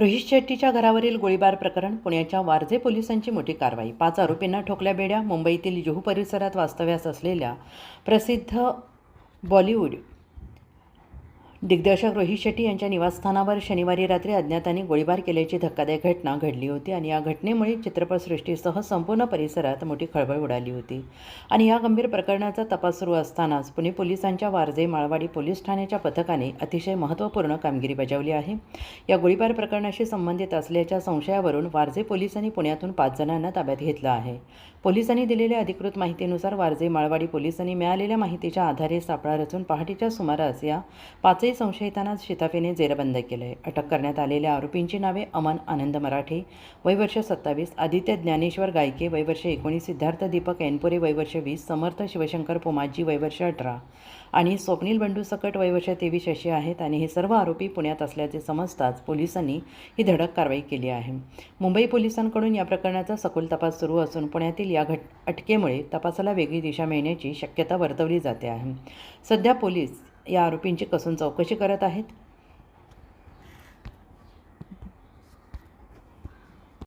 रोहित शेट्टीच्या घरावरील गोळीबार प्रकरण पुण्याच्या वारजे पोलिसांची मोठी कारवाई पाच आरोपींना ठोकल्या बेड्या मुंबईतील जुहू परिसरात वास्तव्यास असलेल्या प्रसिद्ध बॉलिवूड दिग्दर्शक रोहित शेट्टी यांच्या निवासस्थानावर शनिवारी रात्री अज्ञातांनी गोळीबार केल्याची धक्कादायक घटना घडली होती आणि या घटनेमुळे चित्रपटसृष्टीसह संपूर्ण परिसरात मोठी खळबळ उडाली होती. आणि या गंभीर प्रकरणाचा तपास सुरू असतानाच पुणे पोलिसांच्या वारजे माळवाडी पोलीस ठाण्याच्या पथकाने अतिशय महत्त्वपूर्ण कामगिरी बजावली आहे. या गोळीबार प्रकरणाशी संबंधित असल्याच्या संशयावरून वारजे पोलिसांनी पुण्यातून पाच जणांना ताब्यात घेतलं आहे. पोलिसांनी दिलेल्या अधिकृत माहितीनुसार वारजे माळवाडी पोलिसांनी मिळालेल्या माहितीच्या आधारे सापळा रचून पहाटेच्या सुमारास या पाचही संशयितांना शिताफीने जेरबंद केलं. आहे अटक करण्यात आलेल्या आरोपींची नावे अमन आनंद मराठे वयवर्ष सत्तावीस आदित्य ज्ञानेश्वर गायके वयवर्ष एकोणीस सिद्धार्थ दीपक एनपुरे वयवर्ष वीस समर्थ शिवशंकर पोमाजी वयवर्ष अठरा आणि स्वप्नील बंडू सकट वयवर्ष तेवीस असे आहेत आणि हे सर्व आरोपी पुण्यात असल्याचे समजताच पोलिसांनी ही धडक कारवाई केली आहे. मुंबई पोलिसांकडून या प्रकरणाचा सखोल तपास सुरू असून पुण्यातील या घट अटकेमुळे तपासाला वेगळी दिशा मिळण्याची शक्यता वर्तवली जाते आहे. सध्या पोलीस या आरोपींची कसून चौकशी करत आहेत?